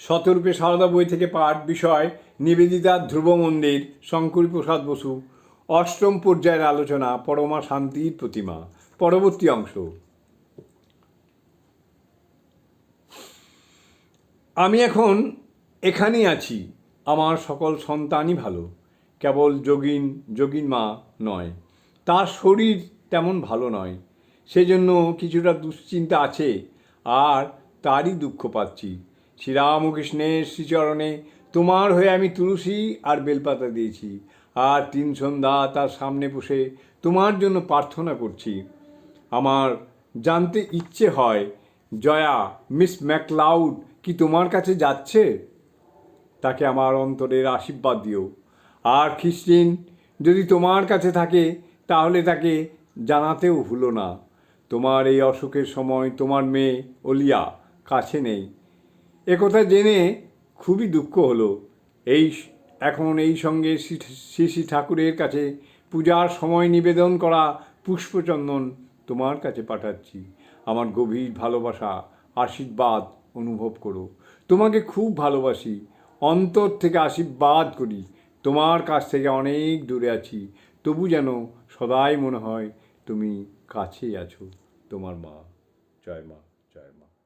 শতরূপে সারদা বই থেকে পাঠ বিষয়, নিবেদিতা ধ্রুব মন্দির, শঙ্করী প্রসাদ বসু, অষ্টম পর্যায়ের আলোচনা, পরমা শান্তির প্রতিমা, পরবর্তী অংশ। আমি এখন এখানেই আছি, আমার সকল সন্তানই ভালো, কেবল যোগিন যোগিন মা নয়, তার শরীর তেমন ভালো নয়, সেজন্য কিছুটা দুশ্চিন্তা আছে, আর তারই দুঃখ পাচ্ছি। শ্রীরামকৃষ্ণের শ্রীচরণে তোমার হয়ে আমি তুলসী আর বেলপাতা দিয়েছি। আর তিন সন্ধ্যা তার সামনে বসে তোমার জন্য প্রার্থনা করছি। আমার জানতে ইচ্ছে হয়, জয়া, মিস ম্যাকলাউড কি তোমার কাছে যাচ্ছে? তাকে আমার অন্তরের আশীর্বাদ দিও। আর খ্রিস্টিন, যদি তোমার কাছে থাকে, তাহলে তাকে জানাতেও ভুলো না। তোমার এই অসুখের সময় তোমার মেয়ে অলিয়া কাছে নেই। একথা জেনে খুবই দুঃখ হলো। এই এখন এই সঙ্গে শ্রী শ্রী ঠাকুরের কাছে পূজার সময় নিবেদন করা পুষ্পচন্দন তোমার কাছে পাঠাচ্ছি। আমার গভীর ভালোবাসা, আশীর্বাদ অনুভব করো। তোমাকে খুব ভালোবাসি। অন্তর থেকে আশীর্বাদ করি। তোমার কাছ থেকে অনেক দূরে আছি। তবু যেন সদাই মনে হয় তুমি কাছেই আছো। তোমার মা। জয় মা জয় মা।